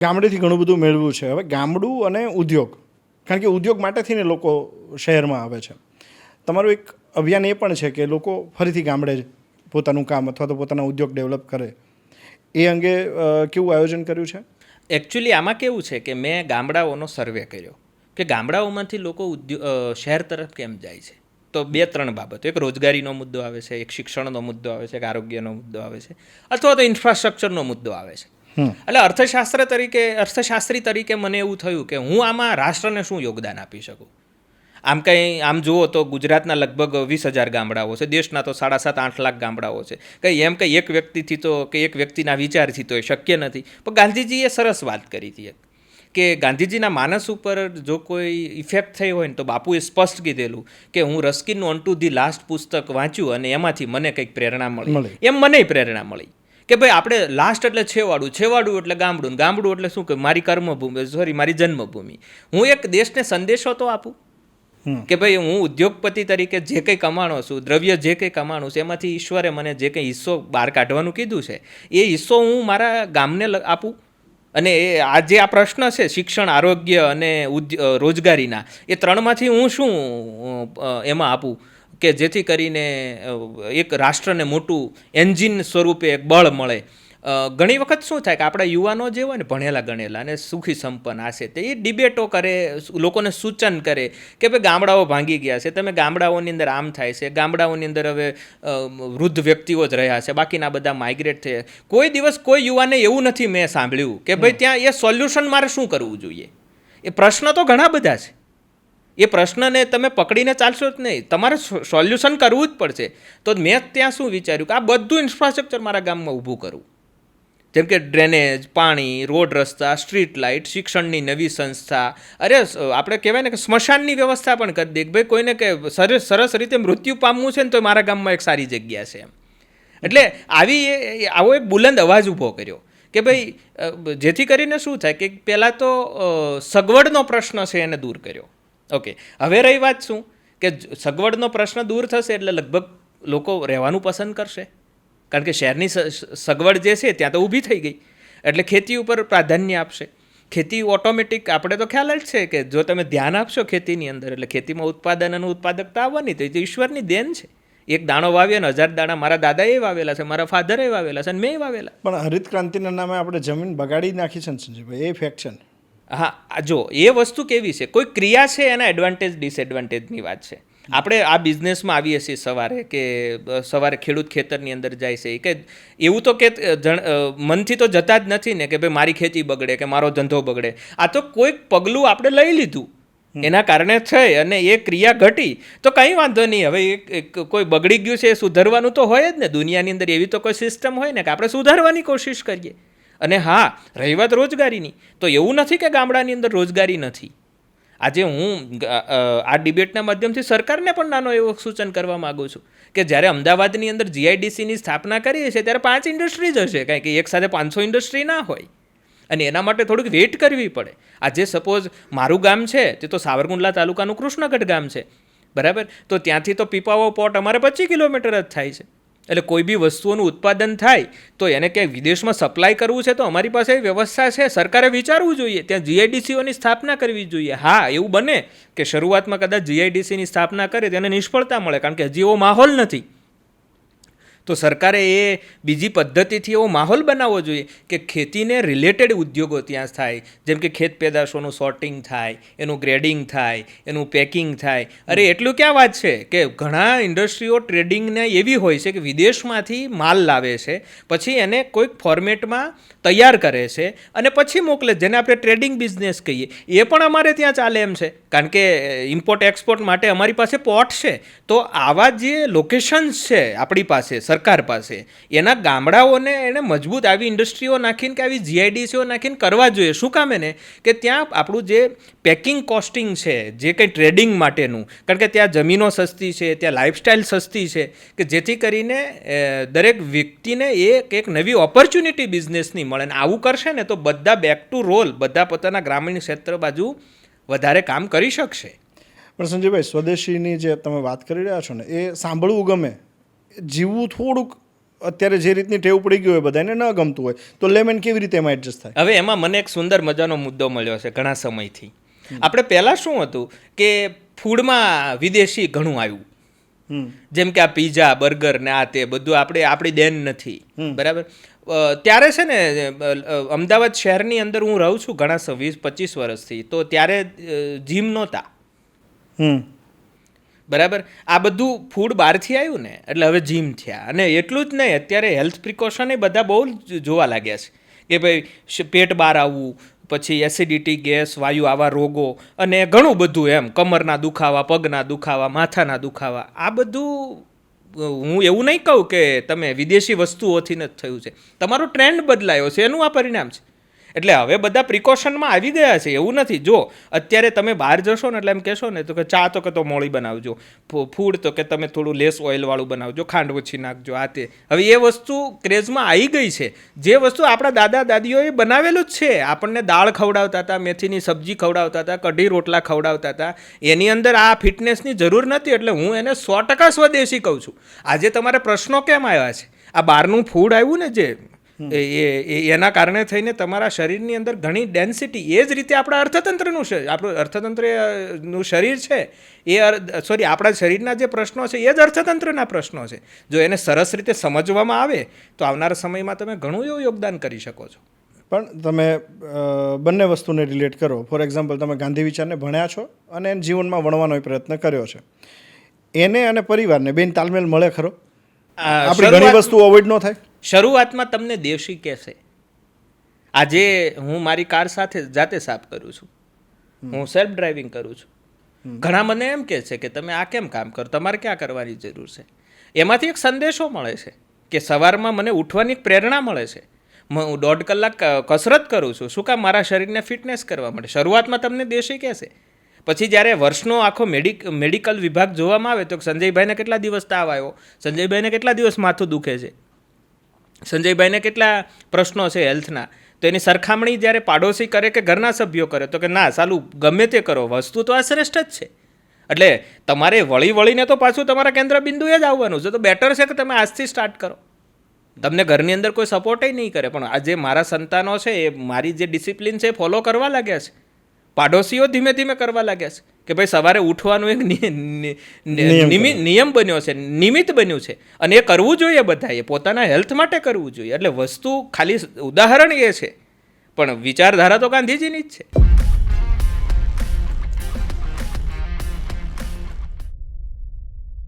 ગામડેથી ઘણું બધું મેળવ્યું છે. હવે ગામડું અને ઉદ્યોગ, કારણ કે ઉદ્યોગ માટેથી ને લોકો શહેરમાં આવે છે. તમારું એક અભિયાન એ પણ છે કે લોકો ફરીથી ગામડે પોતાનું કામ અથવા તો પોતાના ઉદ્યોગ ડેવલપ કરે. એ અંગે કેવું આયોજન કર્યું છે? એકચ્યુઅલી આમાં કેવું છે કે મેં ગામડાઓનો સર્વે કર્યો કે ગામડાઓમાંથી લોકો ઉદ્યોગ શહેર તરફ કેમ જાય છે? તો બે ત્રણ બાબતો. એક રોજગારીનો મુદ્દો આવે છે, એક શિક્ષણનો મુદ્દો આવે છે, એક આરોગ્યનો મુદ્દો આવે છે, અથવા તો ઇન્ફ્રાસ્ટ્રક્ચરનો મુદ્દો આવે છે. એટલે અર્થશાસ્ત્ર તરીકે અર્થશાસ્ત્રી તરીકે મને એવું થયું કે હું આમાં રાષ્ટ્રને શું યોગદાન આપી શકું? આમ કંઈ આમ જુઓ તો ગુજરાતના લગભગ વીસ હજાર ગામડાઓ છે દેશના તો સાડા સાત આઠ લાખ ગામડાઓ છે. કંઈ એમ કંઈ એક વ્યક્તિથી તો કે એક વ્યક્તિના વિચારથી તો એ શક્ય નથી. પણ ગાંધીજીએ સરસ વાત કરી હતી કે ગાંધીજીના માનસ ઉપર જો કોઈ ઇફેક્ટ થઈ હોય ને તો બાપુએ સ્પષ્ટ કીધેલું કે હું રસ્કિનનું અન ટુ ધી લાસ્ટ પુસ્તક વાંચ્યું અને એમાંથી મને કંઈક પ્રેરણા મળી. મળી. એમ મને પ્રેરણા મળી. કે ભાઈ આપણે લાસ્ટ એટલે છેવાડું છેવાડું એટલે ગામડું ગામડું એટલે શું કે મારી કર્મભૂમિ સોરી મારી જન્મભૂમિ. હું એક દેશને સંદેશો તો આપું? કે ભાઈ હું ઉદ્યોગપતિ તરીકે જે કંઈ કમાણો છું દ્રવ્ય જે કંઈ કમાણું છું એમાંથી ઈશ્વરે મને જે કંઈ હિસ્સો બહાર કાઢવાનું કીધું છે એ હિસ્સો હું મારા ગામને આપું? અને એ આ જે આ પ્રશ્ન છે શિક્ષણ આરોગ્ય અને ઉદ્ય રોજગારીના એ ત્રણમાંથી હું શું એમાં આપું? કે જેથી કરીને એક રાષ્ટ્રને મોટું એન્જિન સ્વરૂપે એક બળ મળે. ઘણી વખત શું થાય કે આપણા યુવાનો જે હોય ને ભણેલા ગણેલા અને સુખી સંપન્ન હશે છે તે એ ડિબેટો કરે લોકોને સૂચન કરે કે ભાઈ ગામડાઓ ભાંગી ગયા છે તમે ગામડાઓની અંદર આમ થાય છે ગામડાઓની અંદર હવે વૃદ્ધ વ્યક્તિઓ જ રહ્યા છે બાકીના બધા માઇગ્રેટ થયા. કોઈ દિવસ કોઈ યુવાને એવું નથી મેં સાંભળ્યું કે ભાઈ ત્યાં એ સોલ્યુશન મારે શું કરવું જોઈએ? એ પ્રશ્ન તો ઘણા બધા છે. એ પ્રશ્નને તમે પકડીને ચાલશો જ નહીં. તમારે સોલ્યુશન કરવું જ પડશે. તો મેં ત્યાં શું વિચાર્યું કે આ બધું ઇન્ફ્રાસ્ટ્રક્ચર મારા ગામમાં ઊભું કરું. જેમ કે ડ્રેનેજ પાણી રોડ રસ્તા સ્ટ્રીટ લાઇટ શિક્ષણની નવી સંસ્થા. અરે આપણે કહેવાય ને કે સ્મશાનની વ્યવસ્થા પણ કરી દે. ભાઈ, કોઈને કે સરસ સરસ રીતે મૃત્યુ પામવું છે ને તો મારા ગામમાં એક સારી જગ્યા છે એમ. એટલે આવી એ- આવો એક બુલંદ અવાજ ઊભો કર્યો કે ભાઈ જેથી કરીને શું થાય કે પહેલાં તો સગવડનો પ્રશ્ન છે એને દૂર કર્યો. ઓકે હવે રહી વાત શું? કે સગવડનો પ્રશ્ન દૂર થશે એટલે લગભગ લોકો રહેવાનું પસંદ કરશે. કારણ કે શહેરની સગવડ જે છે ત્યાં તો ઊભી થઈ ગઈ. એટલે ખેતી ઉપર પ્રાધાન્ય આપશે. ખેતી ઓટોમેટિક, આપણે તો ખ્યાલ જ છે કે જો તમે ધ્યાન આપશો ખેતીની અંદર, એટલે ખેતીમાં ઉત્પાદન અને ઉત્પાદકતા આવવાની, તો એ ઈશ્વરની દેન છે. એક દાણો વાવ્યો ને હજાર દાણા મારા દાદાએ વાવેલા છે, મારા ફાધરે વાવેલા છે અને મેં વાવેલા. પણ હરિત ક્રાંતિના નામે આપણે જમીન બગાડી નાખી છે સંજયભાઈ, એ ફેક્ટ છે હા જો એ વસ્તુ કેવી છે? કોઈ ક્રિયા છે એના એડવાન્ટેજ ડિસએડવાન્ટેજની વાત છે. આપણે આ બિઝનેસમાં આવીએ છીએ સવારે કે સવારે ખેડૂત ખેતરની અંદર જાય છે કે એવું તો કે મનથી તો જતા જ નથી ને કે ભાઈ મારી ખેતી બગડે કે મારો ધંધો બગડે. આ તો કોઈક પગલું આપણે લઈ લીધું. એના કારણે થઈ અને એ ક્રિયા ઘટી. તો કંઈ વાંધો નહીં હવે કોઈ બગડી ગયું છે એ સુધારવાનું તો હોય જ ને. દુનિયાની અંદર એવી તો કોઈ સિસ્ટમ હોય ને કે આપણે સુધારવાની કોશિશ કરીએ. અને હા, રહી વાત રોજગારીની. તો એવું નથી કે ગામડાની અંદર રોજગારી નથી. આજે હું આ ડિબેટના માધ્યમથી સરકારને પણ નાનો એવો સૂચન કરવા માગું છું કે જ્યારે અમદાવાદની અંદર જીઆઈડીસીની સ્થાપના કરીએ છીએ ત્યારે પાંચ ઇન્ડસ્ટ્રી જ હશે કારણ કે એક સાથે પાંચસો ઇન્ડસ્ટ્રી ના હોય. અને એના માટે થોડીક વેઇટ કરવી પડે. આજે સપોઝ મારું ગામ છે, તે તો સાવરકુંડલા તાલુકાનું કૃષ્ણગઢ ગામ છે. બરાબર? તો ત્યાંથી તો પીપાવો પોટ અમારે પચીસ કિલોમીટર જ થાય છે. એટલે કોઈ બી વસ્તુઓનું ઉત્પાદન થાય, તો એને ક્યાંય વિદેશમાં સપ્લાય કરવું છે તો અમારી પાસે વ્યવસ્થા છે. સરકારે વિચારવું જોઈએ. ત્યાં જીઆઈડીસીઓની સ્થાપના કરવી જોઈએ. હા, એવું બને કે શરૂઆતમાં કદાચ જીઆઈડીસીની સ્થાપના કરે, તેને નિષ્ફળતા મળે, કારણ કે હજી એવો માહોલ નથી. તો સરકારે એ બીજી પદ્ધતિથી એવો માહોલ બનાવવો જોઈએ કે ખેતીને રિલેટેડ ઉદ્યોગો ત્યાં થાય. જેમ કે ખેત પેદાશોનું સોર્ટિંગ થાય, એનું ગ્રેડિંગ થાય, એનું પેકિંગ થાય. અરે, એટલું ક્યાં વાત છે કે ઘણા ઇન્ડસ્ટ્રીઓ ટ્રેડિંગને એવી હોય છે કે વિદેશમાંથી માલ લાવે છે, પછી એને કોઈક ફોર્મેટમાં તૈયાર કરે છે અને પછી મોકલે, જેને આપણે ટ્રેડિંગ બિઝનેસ કહીએ. એ પણ અમારે ત્યાં ચાલે એમ છે. કારણ કે ઇમ્પોર્ટ એક્સપોર્ટ માટે અમારી પાસે પોર્ટ છે. તો આવા જે લોકેશન્સ છે આપણી પાસે સરકાર પાસે. એના ગામડાઓને એને મજબૂત આવી ઇન્ડસ્ટ્રીઓ નાખીને કે આવી જીઆઈડીસીઓ નાખીને કરવા જોઈએ. શું કામ એને? કે ત્યાં આપણું જે પેકિંગ કોસ્ટિંગ છે, જે કંઈ ટ્રેડિંગ માટેનું, કારણ કે ત્યાં જમીનો સસ્તી છે, ત્યાં લાઇફસ્ટાઇલ સસ્તી છે, કે જેથી કરીને દરેક વ્યક્તિને એક એક નવી ઓપોર્ચ્યુનિટી બિઝનેસની મળે. ને આવું કરશે ને તો બધા બેક ટુ રોલ બધા પોતાના ગ્રામીણ ક્ષેત્ર બાજુ વધારે કામ કરી શકશે. પણ સંજયભાઈ, સ્વદેશીની જે તમે વાત કરી રહ્યા છો ને, એ સાંભળવું ગમે? જીવવું થોડુંક અત્યારે જે રીતની ટેવ પડી ગઈ હોય બધાને ન ગમતું હોય તો લેમન કેવી રીતે એમાં એડજસ્ટ થાય? હવે એમાં મને એક સુંદર મજાનો મુદ્દો મળ્યો છે ઘણા સમયથી. આપણે પહેલાં શું હતું કે ફૂડમાં વિદેશી ઘણું આવ્યું. જેમ કે આ પીઝા બર્ગર ને આ તે બધું આપણે આપણી દેન નથી. બરાબર? ત્યારે છે ને અમદાવાદ શહેરની અંદર હું રહું છું ઘણા વીસ પચીસ વર્ષથી તો ત્યારે જીમ નહોતા. બરાબર? આ બધું ફૂડ બહારથી આવ્યું ને, એટલે હવે જીમ થયા. અને એટલું જ નહીં, અત્યારે હેલ્થ પ્રિકોશન એ બધા બહુ જ જોવા લાગ્યા છે. કે ભાઈ પેટ બહાર આવવું, પછી એસિડિટી ગેસ વાયુ, આવા રોગો, અને ઘણું બધું એમ. કમરના દુખાવા, પગના દુખાવા, માથાના દુખાવા. આ બધું હું એવું નહીં કહું કે તમે વિદેશી વસ્તુઓથી જ થયું છે. તમારો ટ્રેન્ડ બદલાયો છે. એનું આ પરિણામ છે. એટલે હવે બધા પ્રિકોશનમાં આવી ગયા છે, એવું નથી. જો, અત્યારે તમે બહાર જશો ને એટલે એમ કહેશો ને, તો કે ચા તો કે તો મોળી બનાવજો ફૂડ તો કે તમે થોડું લેસ ઓઇલવાળું બનાવજો, ખાંડ ઓછી નાખજો, આ તે. હવે એ વસ્તુ ક્રેઝમાં આવી ગઈ છે. જે વસ્તુ આપણા દાદા દાદીઓએ બનાવેલું જ છે. આપણને દાળ ખવડાવતા હતા, મેથીની સબ્જી ખવડાવતા હતા, કઢી રોટલા ખવડાવતા હતા. એની અંદર આ ફિટનેસની જરૂર નથી, એટલે હું એને સો ટકા સ્વદેશી કહું છું. આજે તમારે પ્રશ્નો કેમ આવ્યા છે? આ બહારનું ફૂડ આવ્યું ને જે એ એના કારણે થઈને તમારા શરીરની અંદર ઘણી ડેન્સિટી એ જ રીતે આપણા અર્થતંત્રનું છે આપણું અર્થતંત્રનું શરીર છે એ સોરી આપણા શરીરના જે પ્રશ્નો છે એ જ અર્થતંત્રના પ્રશ્નો છે. જો એને સરસ રીતે સમજવામાં આવે તો આવનારા સમયમાં તમે ઘણું એવું યોગદાન કરી શકો છો. પણ તમે બંને વસ્તુને રિલેટ કરો. ફોર એક્ઝામ્પલ તમે ગાંધી વિચારને ભણ્યા છો અને એને જીવનમાં વણવાનો પ્રયત્ન કર્યો છે. એને અને પરિવારને બેન તાલમેલ મળે ખરો? આપણી ઘણી વસ્તુ અવોઇડ ન થાય. શરૂઆતમાં તમને દેશી કહેશે. આજે હું મારી કાર સાથે જાતે સાફ કરું છું. હું સેલ્ફ ડ્રાઇવિંગ કરું છું. ઘણા મને એમ કહે છે કે તમે આ કેમ કામ કરો? તમારે ક્યાં કરવાની જરૂર છે? એમાંથી એક સંદેશો મળે છે કે સવારમાં મને ઉઠવાની પ્રેરણા મળે છે. હું દોઢ કલાક કસરત કરું છું. શું કામ? મારા શરીરને ફિટનેસ કરવા માટે શરૂઆતમાં તમને દેશી કહેશે. પછી જ્યારે વર્ષનો આખો મેડિક મેડિકલ વિભાગ જોવામાં આવે તો સંજયભાઈને કેટલા દિવસ તાવ આવ્યો? સંજયભાઈને કેટલા દિવસ માથું દુખે છે? સંજયભાઈને કેટલા પ્રશ્નો છે હેલ્થના? તો એની સરખામણી જ્યારે પાડોશી કરે કે ઘરના સભ્યો કરે, તો કે ના, સાલું, ગમે તે કરો, વસ્તુ તો આ શ્રેષ્ઠ જ છે. એટલે તમારે વળી વળીને તો પાછું તમારા કેન્દ્ર બિંદુએ જ આવવાનું. છે તો બેટર છે કે તમે આજથી સ્ટાર્ટ કરો. તમને ઘરની અંદર કોઈ સપોર્ટે નહીં કરે. પણ આ જે મારા સંતાનો છે, એ મારી જે ડિસિપ્લિન છે, એ ફોલો કરવા લાગ્યા છે. પાડોશીઓ ધીમે ધીમે કરવા લાગ્યા છે કે ભાઈ સવારે ઉઠવાનું એક નિયમ બન્યો છે નિમિત્ત બન્યું છે. અને એ કરવું જોઈએ બધાએ પોતાના હેલ્થ માટે કરવું જોઈએ. એટલે વસ્તુ ખાલી ઉદાહરણ એ છે. પણ વિચારધારા તો ગાંધીજીની જ છે.